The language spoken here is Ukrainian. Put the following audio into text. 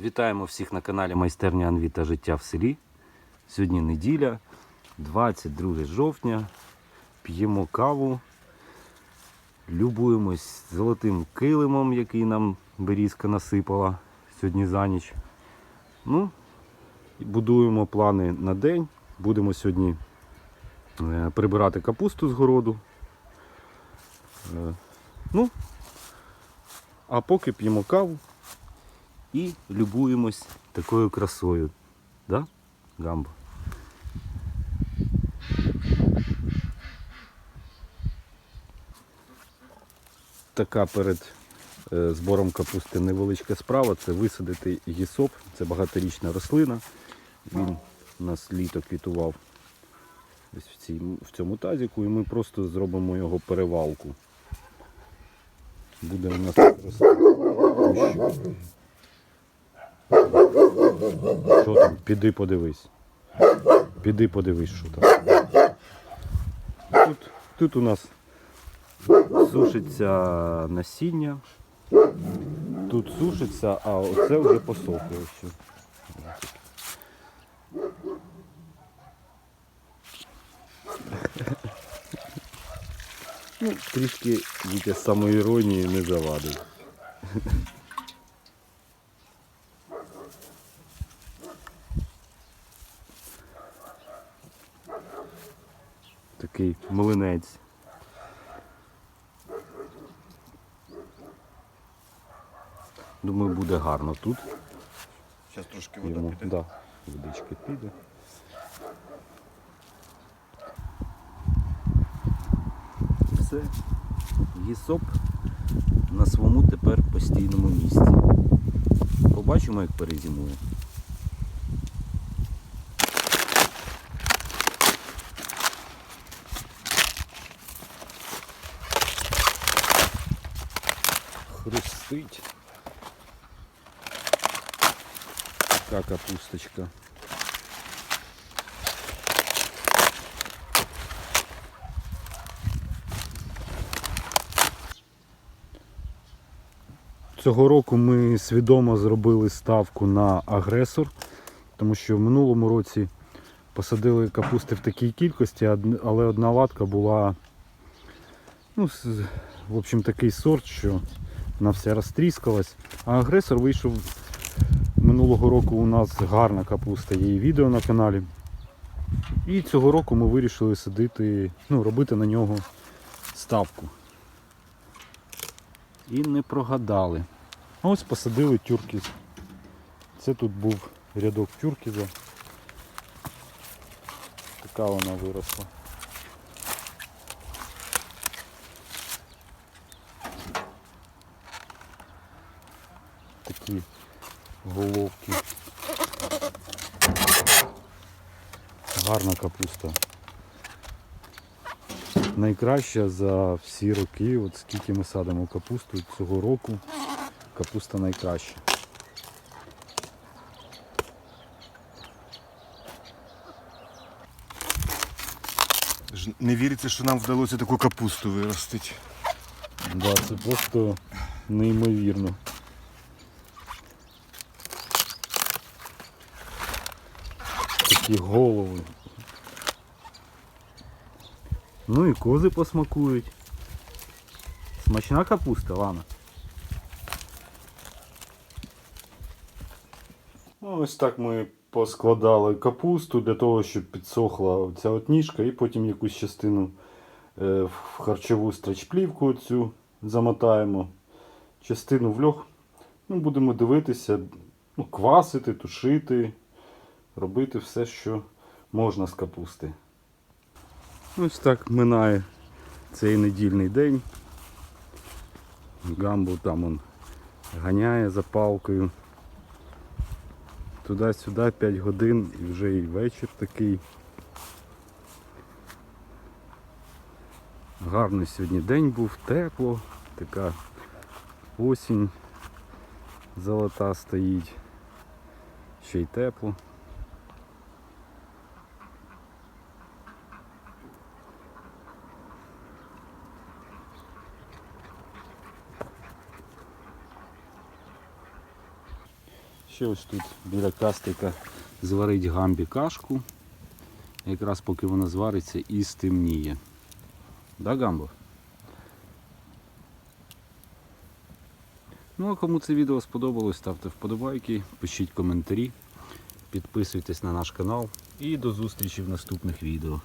Вітаємо всіх на каналі Майстерня Анві та життя в селі. Сьогодні неділя, 22 жовтня. П'ємо каву, любуємось золотим килимом, який нам берізка насипала сьогодні за ніч. Ну, будуємо плани на день. Будемо сьогодні е, прибирати капусту з городу. Е, Ну, а поки п'ємо каву і любуємось такою красою. Да, Гамбо? Така перед е, збором капусти невеличка справа це висадити гісоп. Це багаторічна рослина. Він у нас літо квітував ось в, цій, в цьому тазіку і ми просто зробимо його перевалку. Буде у нас рости. Що там? Піди подивись. Піди подивись, що там. Тут, тут у нас сушиться насіння. Тут сушиться, а оце вже посохло. Ну, трішки Вітя самоіронії не завадив. Такий млинець. Думаю, буде гарно тут. Зараз трошки вода Йому, піде. да, водичка піде. Все. Гісоп на своєму тепер постійному місці. Побачимо, як перезимує. Хрустить. Така капусточка. Цього року ми свідомо зробили ставку на агресор, тому що в минулому році посадили капусти в такій кількості, але одна латка була ну, в общем, такий сорт, що вона вся розтріскалась. А агресор вийшов минулого року у нас гарна капуста, є відео на каналі. І цього року ми вирішили садити, ну, робити на нього ставку. І не прогадали. Ось посадили тюркіз. Це тут був рядок тюркіза. Така вона виросла. Такі головки. Гарна капуста. Найкраща за всі роки, от скільки ми садимо капусту цього року, капуста найкраща. Не віриться, що нам вдалося таку капусту виростити. Да, це просто неймовірно. Такі голови. Ну і кози посмакують. Смачна капуста, Лана. Ну, ось так ми поскладали капусту для того, щоб підсохла ця от ніжка, і потім якусь частину е, в харчову стречплівку цю замотаємо, частину в льох. Ну, будемо дивитися, ну, квасити, тушити, робити все, що можна з капусти. Ось так минає цей недільний день. Гамбу там он ганяє за палкою. Туди-сюди 5 годин і вже і вечір такий. Гарний сьогодні день був, тепло, така осінь золота стоїть, ще й тепло. Ще ось тут біля кастика зварить гамбі кашку. Якраз поки вона звариться і стемніє. Да, Гамбо? Ну а кому це відео сподобалось, ставте вподобайки, пишіть коментарі, підписуйтесь на наш канал і до зустрічі в наступних відео.